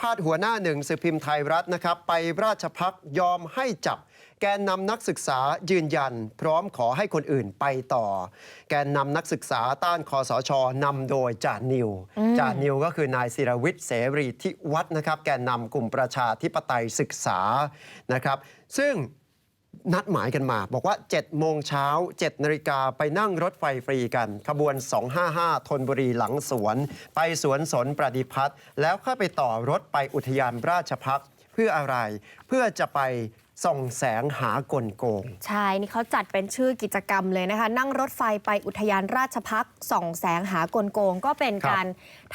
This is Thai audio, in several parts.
พาดหัวหน้าหนึ่งสือพิมพ์ไทยรัฐนะครับไปราชพักยอมให้จับ แกนนำนักศึกษายืนยัน พร้อมขอให้คนอื่นไปต่อ แกนนำนักศึกษาต้านคอสชนำโดยจ่านิวจ่านิวก็คือนายศิรวิทย์เสรีทิวัฒน์นะครับแกนนำกลุ่มประชาธิปไตยศึกษานะครับ ซึ่ง นัดหมายกันมา บอกว่า 7 โมงเช้า 7 นาฬิกาไปนั่งรถไฟฟรีกัน ขบวน 255ทนบุรีหลังสวน ไปสวนสนประดิพัฒน์แล้วค่อยไปต่อรถไปอุทยานราชพักษ์เพื่ออะไร เพื่อจะไป ส่องแสงหากลโกง ใช่ นี่เขาจัดเป็นชื่อกิจกรรมเลยนะคะ นั่งรถไฟไปอุทยานราชพักษ์ส่องแสงหากลโกง ก็เป็นครับ การ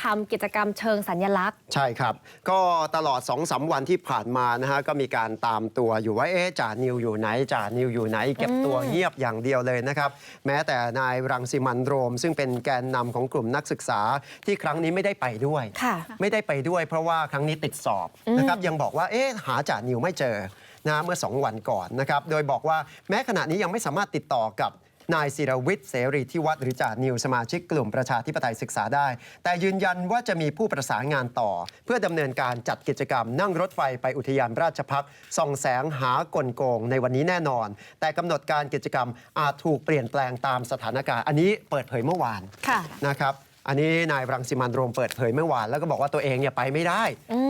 ทำกิจกรรมเชิงสัญลักษณ์ ใช่ครับ ก็ตลอด2อสวันที่ผ่านมานะฮะก็มีการตามตัวอยู่ว่าเอ๊ะจ่านิวอยู่ไหนจ่านิวอยู่ไหน เก็บตัวเงียบอย่างเดียวเลยนะครับ แม้แต่นายรังสิมันต์โรม ซึ่งเป็นแกนนำของกลุ่มนักศึกษาที่ครั้งนี้ไม่ได้ไปด้วย ค่ะ ไม่ได้ไปด้วยเพราะว่าครั้งนี้ติดสอบนะครับยังบอกว่าเอ๊ะหาจ่านิวไม่เจอนะ เมื่อ2วันก่อนนะครับโดยบอกว่าแม้ขณะนี้ยังไม่สามารถติดต่อกับนายศิรวิทย์เสรีที่วัดหรือจ่านิวสมาชิกกลุ่มประชาธิปไตยศึกษาได้ แต่ยืนยันว่าจะมีผู้ประสานงานต่อ เพื่อดำเนินการจัดกิจกรรมนั่งรถไฟไปอุทยานราชพักษ์ส่องแสงหากลโกงในวันนี้แน่นอน แต่กำหนดการกิจกรรมอาจถูกเปลี่ยนแปลงตามสถานการณ์ อันนี้เปิดเผยเมื่อวานค่ะนะครับ อันนี้นายรังสิมันต์โรมเปิดเผยเมื่อวานแล้วก็บอกว่าตัวเองเนี่ยไปไม่ได้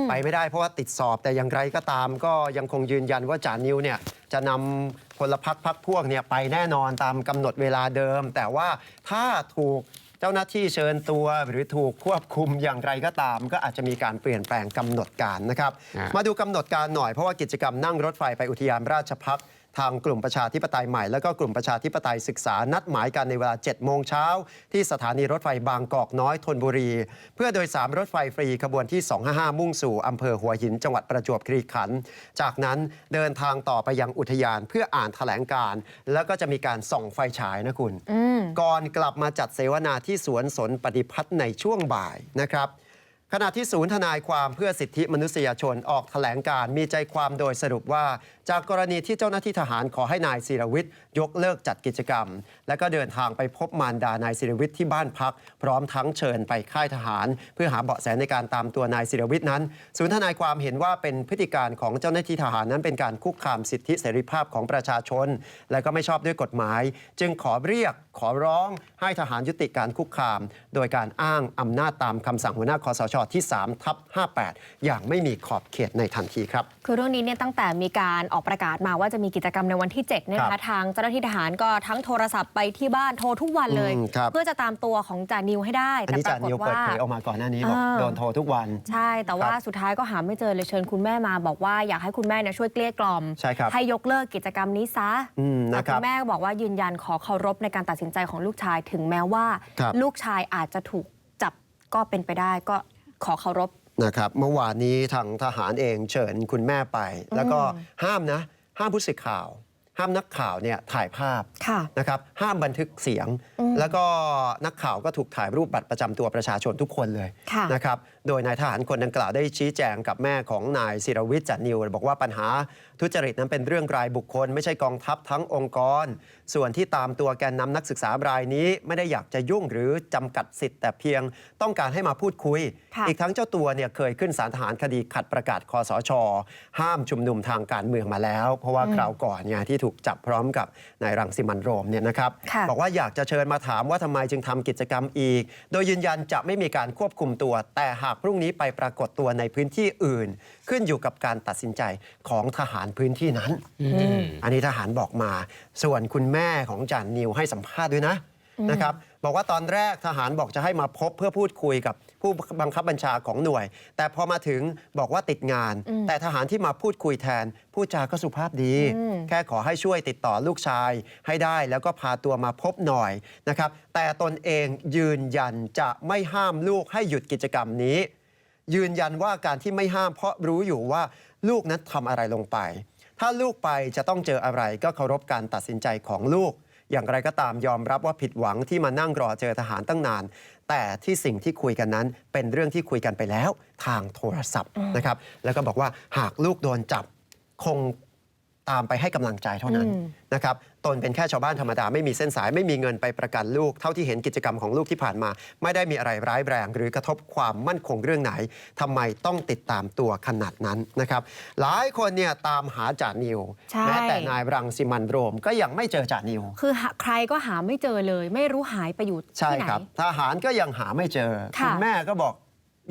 ไปไม่ได้เพราะว่าติดสอบแต่อย่างไรก็ตาม ก็ยังคงยืนยันว่าจานิวเนี่ยจะนำพลพรรคพักพวกเนี่ยไปแน่นอนตามกำหนดเวลาเดิม แต่ว่าถ้าถูกเจ้าหน้าที่เชิญตัว หรือถูกควบคุมอย่างไรก็ตาม ก็อาจจะมีการเปลี่ยนแปลงกำหนดการนะครับ อ่าม มาดูกำหนดการหน่อยเพราะว่ากิจกรรมนั่งรถไฟไปอุทยานราชพักษ์ ทางกลุ่มประชาธิปไตยใหม่แล้วก็กลุ่มประชาธิปไตยศึกษานัดหมายกันในเวลา7โมงเช้าที่สถานีรถไฟบางกอกน้อยธนบุรี เพื่อโดยสารรถไฟฟรีขบวนที่ 255 มุ่งสู่อำเภอหัวหินจังหวัดประจวบคีรีขันธ์จากนั้นเดินทางต่อไปยังอุทยานเพื่ออ่านแถลงการณ์แล้วก็จะมีการส่องไฟฉายนะคุณ ก่อนกลับมาจัดเสวนาที่สวนสนปฏิพัฒน์ในช่วงบ่ายนะครับ ขณะที่ศูนย์ทนายความเพื่อสิทธิมนุษยชนออกแถลงการมีใจความโดยสรุปว่า จากกรณีที่เจ้าหน้าที่ทหารขอให้นายศิรวิทย์ยกเลิกจัดกิจกรรม และก็เดินทางไปพบมารดานายศิรวิทย์ที่บ้านพัก พร้อมทั้งเชิญไปค่ายทหาร เพื่อหาเบาะแสในการตามตัวนายศิรวิทย์นั้น ศูนย์ทนายความเห็นว่าเป็นพฤติการของเจ้าหน้าที่ทหารนั้นเป็นการคุกคามสิทธิเสรีภาพของประชาชน และก็ไม่ชอบด้วยกฎหมาย จึงขอเรียกขอร้องให้ทหารยุติการคุกคาม โดยการอ้างอำนาจตามคำสั่งหัวหน้าคอสชที่3ทับ58 อย่างไม่มีขอบเขตในทันทีครับ คือเรื่องนี้เนี่ยตั้งแต่มีการออกประกาศมาว่าจะมีกิจกรรมในวันที่7เนี่ยนะครัคะบทางเจ้าหน้าที่ทหารก็ทั้งโทรศัพท์ไปที่บ้านโทรทุกวันเลยอืมครับเพื่อจะตามตัวของจ่านิวให้ได้อันนี้ปจารานิกวฏเปิดว่าเผยออกมาก่อนหน้านี้บอกอ่าโดนโทรทุกวัน ใช่แต่ว่าครับสุดท้ายก็หาไม่เจอเลยเชิญคุณแม่มาบอกว่าอยากให้คุณแม่เนี่ยช่วยเกลี้ยกล่อมใช่ครับให้ยกเลิกกิจกรรมนี้ซะอืมแต่นะคคุรับณแม่ก็บอกว่ายืนยันขอเคารพในการตัดสินใจของลูกชายถึงแม้ว่าครับลูกชายอาจจะถูกจับก็เป็นไปได้ก็ ขอเคารพนะครับเมื่อวานนี้ทางทหารเองเชิญคุณแม่ไป แล้วก็ห้ามนะ ห้ามผู้สื่อข่าว ห้ามนักข่าวเนี่ยถ่ายภาพค่ะนะครับห้ามบันทึกเสียง แล้วก็นักข่าวก็ถูกถ่ายรูปบัตรประจำตัวประชาชนทุกคนเลยค่ะนะครับ โดยนายทหารคนดังกล่าวได้ชี้แจงกับแม่ของนายศิรวิทย์จันนิวบอกว่าปัญหาทุจริตนั้นเป็นเรื่องรายบุคคล ไม่ใช่กองทัพทั้งองค์กร ส่วนที่ตามตัวแกนนำนักศึกษารายนี้ไม่ได้อยากจะยุ่งหรือจำกัดสิทธิ์แต่เพียงต้องการให้มาพูดคุยค่ะอีกทั้งเจ้าตัวเนี่ยเคยขึ้นศาลทหารคดีขัดประกาศคอสช ห้ามชุมนุมทางการเมืองมาแล้ว เพราะว่าคราวก่อนเนี่ยที่ถูกจับพร้อมกับนายรังสิมันต์โรมเนี่ยนะครับค่ะบอกว่าอยากจะเชิญมาถามว่าทำไมจึงทำกิจกรรมอีก โดยยืนยันจะไม่มีการควบคุมตัวแต่หากพรุ่งนี้ไปปรากฏตัวในพื้นที่อื่น ขึ้นอยู่กับการตัดสินใจของทหารพื้นที่นั้น อันนี้ทหารบอกมา ส่วนคุณแม่ของจานนิวให้สัมภาษณ์ด้วยนะ นะครับบอกว่าตอนแรกทหารบอกจะให้มาพบเพื่อพูดคุยกับผู้บังคับบัญชาของหน่วย แต่พอมาถึงบอกว่าติดงาน แต่ทหารที่มาพูดคุยแทนพูดจาก็สุภาพดี แค่ขอให้ช่วยติดต่อลูกชายให้ได้แล้วก็พาตัวมาพบหน่อยนะครับแต่ตนเองยืนยันจะไม่ห้ามลูกให้หยุดกิจกรรมนี้ ยืนยันว่าการที่ไม่ห้ามเพราะรู้อยู่ว่าลูกนั้นทำอะไรลงไป ถ้าลูกไปจะต้องเจออะไรก็เคารพการตัดสินใจของลูก อย่างไรก็ตามยอมรับว่าผิดหวังที่มานั่งรอเจอทหารตั้งนาน แต่ที่สิ่งที่คุยกันนั้นเป็นเรื่องที่คุยกันไปแล้วทางโทรศัพท์นะครับแล้วก็บอกว่าหากลูกโดนจับคง ตามไปให้กำลังใจเท่านั้นอืมนะครับตนเป็นแค่ชาวบ้านธรรมดาไม่มีเส้นสายไม่มีเงินไปประกันลูก เท่าที่เห็นกิจกรรมของลูกที่ผ่านมา ไม่ได้มีอะไรร้ายแรง หรือกระทบความมั่นคงเรื่องไหนทำไมต้องติดตามตัวขนาดนั้นนะครับหลายคนเนี่ยตามหาจ่านิวใช่แม้แต่นายรังสิมันต์โรมก็ยังไม่เจอจ่านิว คือหาใครก็หาไม่เจอเลย ไม่รู้หายไปอยู่ใช่ที่ไหนครับทหารก็ยังหาไม่เจอค่ะณแม่ก็บอก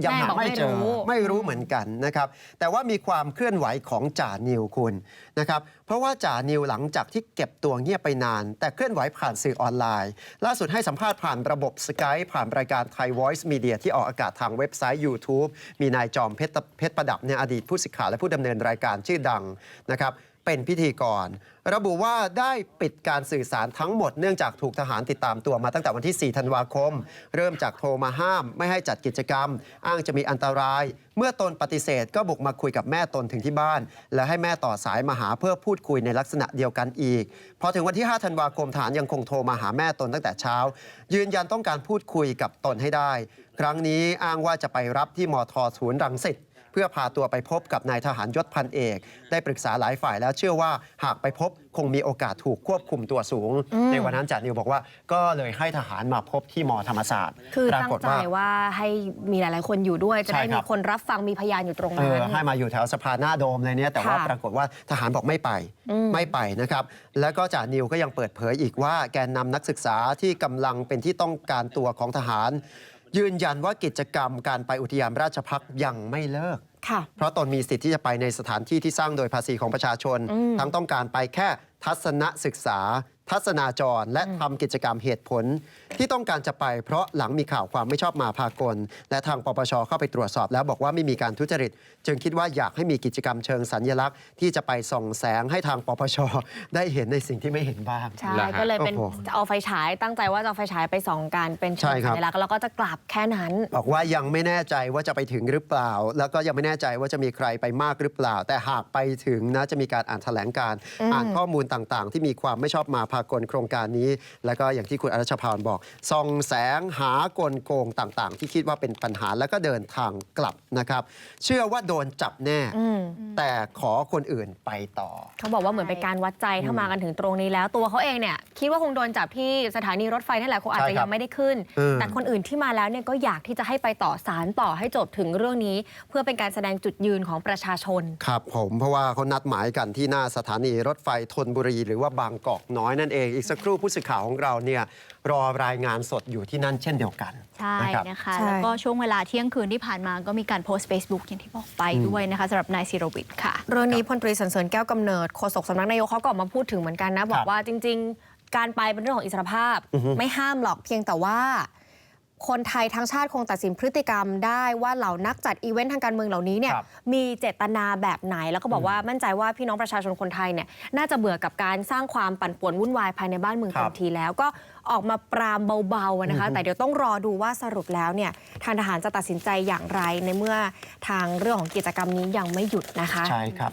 ยังแม่หาบอกไม่เจอไม่รู้ไม่รู้เหมือนกันนะครับ แต่ว่ามีความเคลื่อนไหวของจ่านิวคุณนะครับ เพราะว่าจ่านิวหลังจากที่เก็บตัวเงียบไปนาน แต่เคลื่อนไหวผ่านสื่อออนไลน์ ล่าสุดให้สัมภาษณ์ผ่านระบบสกายผ่านรายการไทย Voice Media ที่ออกอากาศทางเว็บไซต์ YouTube มีนายจอมเพชรเพชรประดับเนี่ยอดีตผู้สื่อข่าวและผู้ดำเนินรายการชื่อดังนะครับ เป็นพิธีกร ระบุว่าได้ปิดการสื่อสารทั้งหมดเนื่องจากถูกทหารติดตามตัวมาตั้งแต่วันที่ 4 ธันวาคม เริ่มจากโทรมาห้าม ไม่ให้จัดกิจกรรม อ้างจะมีอันตราย เมื่อตนปฏิเสธก็บุกมาคุยกับแม่ตนถึงที่บ้าน และให้แม่ต่อสายมาหาเพื่อพูดคุยในลักษณะเดียวกันอีก พอถึงวันที่ 5 ธันวาคมทหารยังคงโทรมาหาแม่ตนตั้งแต่เช้า ยืนยันต้องการพูดคุยกับตนให้ได้ ครั้งนี้อ้างว่าจะไปรับที่มทศูนย์รังสิต เพื่อพาตัวไปพบกับนายทหารยศพันเอกได้ปรึกษาหลายฝ่ายแล้วเชื่อว่าหากไปพบคงมีโอกาสถูกควบคุมตัวสูง ในวันนั้นจ่านิวบอกว่า ก็เลยให้ทหารมาพบที่มธรรมศาสตร์คือปราตั้งกฏใจว่าว่าให้มีหลาย ๆ คนอยู่ด้วย จะใช่ได้ครัมีบคนรับฟังมีพยานอยู่ตรงเอนั้นอให้มาอยู่แถวสะพานหน้าโดมเลยเนี่ยแต่ว่าค่ะปรากฏว่าทหารบอกไม่ไปอืมไม่ไปนะครับ แล้วก็จ่านิวก็ยังเปิดเผยอีกว่าแกนนำนักศึกษาที่กำลังเป็นที่ต้องการตัวของทหาร ยืนยันว่ากิจกรรมการไปอุทยานราชพักษ์ยังไม่เลิกค่ะเพราะตนมีสิทธิ์ที่จะไปในสถานที่ที่สร้างโดยภาษีของประชาชนอืมทั้งต้องการไปแค่ทัศนศึกษา ทัศนาจร และทำกิจกรรมเหตุผล ที่ต้องการจะไปเพราะหลังมีข่าวความไม่ชอบมาพากล และทางปปชเข้าไปตรวจสอบ แล้วบอกว่าไม่มีการทุจริต จึงคิดว่าอยากให้มีกิจกรรมเชิงสัญลักษณ์ ที่จะไปส่องแสงให้ทางปปชได้เห็นในสิ่งที่ไม่เห็นบ้าง ใช่เหรอฮะก็เลยเป็นโอ้โหจะเอาไฟฉายตั้งใจว่าจะเอาไฟฉายไปส่องกันเป็นใช่เชิงครับสัญลักษณ์แล้วก็จะกลับแค่นั้น บอกว่ายังไม่แน่ใจว่าจะไปถึงหรือเปล่า แล้วก็ยังไม่แน่ใจว่าจะมีใครไปมากหรือเปล่า แต่หากไปถึงนะจะมีการอ่านแถลงการณ์อืมอ่านข้อมูลต่าง ๆ ที่มีความไม่ชอบมาพากลโครงการนี้ แล้วก็อย่างที่คุณอรัชพรบอกส่องแสงหากลโกงต่างๆ ที่คิดว่าเป็นปัญหาแล้วก็เดินทางกลับนะครับ เชื่อว่าโดนจับแน่ อืมแต่ขอคนอื่นไปต่อ เขาบอกว่าเหมือนเป็นการวัดใจถ้ามากันถึงตรงนี้แล้ว ตัวเขาเองเนี่ยคิดว่าคงโดนจับที่สถานีรถไฟนั่นแหละคงอาจใช่จะครัยับงไม่ได้ขึ้นเออแต่คนอื่นที่มาแล้วเนี่ยก็อยากที่จะให้ไปต่อสารต่อให้จบถึงเรื่องนี้ เพื่อเป็นการแสดงจุดยืนของประชาชน ครับผมเพราะว่าเขานัดหมายกันที่หน้าสถานีรถไฟธนบุรี หรือว่าบางกอกน้อยนั่นเอง อีกสักครู่ผู้สื่อข่าวของเราเนี่ยรอรายงานสดอยู่ที่นั่นเช่นเดียวกัน ใช่นะครับนะคะ ใช่ แล้วก็ช่วงเวลาเที่ยงคืนที่ผ่านมาก็มีการโพสต์ Facebook อย่างที่บอกไปด้วยนะคะสำหรับนายศิรวิทย์ค่ะ เรื่องนี้พลตรีสันเสริญแก้วกำเนิดโฆษกสำนักนายกเขาก็ออกมาพูดถึงเหมือนกันนะ บอกว่าจริง ๆ การไปเป็นเรื่องของอิสรภาพ อือฮึ ไม่ห้ามหรอกเพียงแต่ว่า คนไทยทั้งชาติคงตัดสินพฤติกรรมได้ว่าเหล่านักจัดอีเวนต์ทางการเมืองเหล่านี้เนี่ยครับมีเจตนาแบบไหน แล้วก็บอกว่ามั่นใจว่าพี่น้องประชาชนคนไทยเนี่ยน่าจะเบื่อกับการสร้างความปั่นป่วนวุ่นวายภายในบ้านเมืองครัเต็บมทีแล้วก็ออกมาปรามเบาๆนะคะ แต่เดี๋ยวต้องรอดูว่าสรุปแล้วเนี่ยทางทหารจะตัดสินใจอย่างไรในเมื่อทางเรื่องของกิจกรรมนี้ยังไม่หยุดนะคะใช่ครับ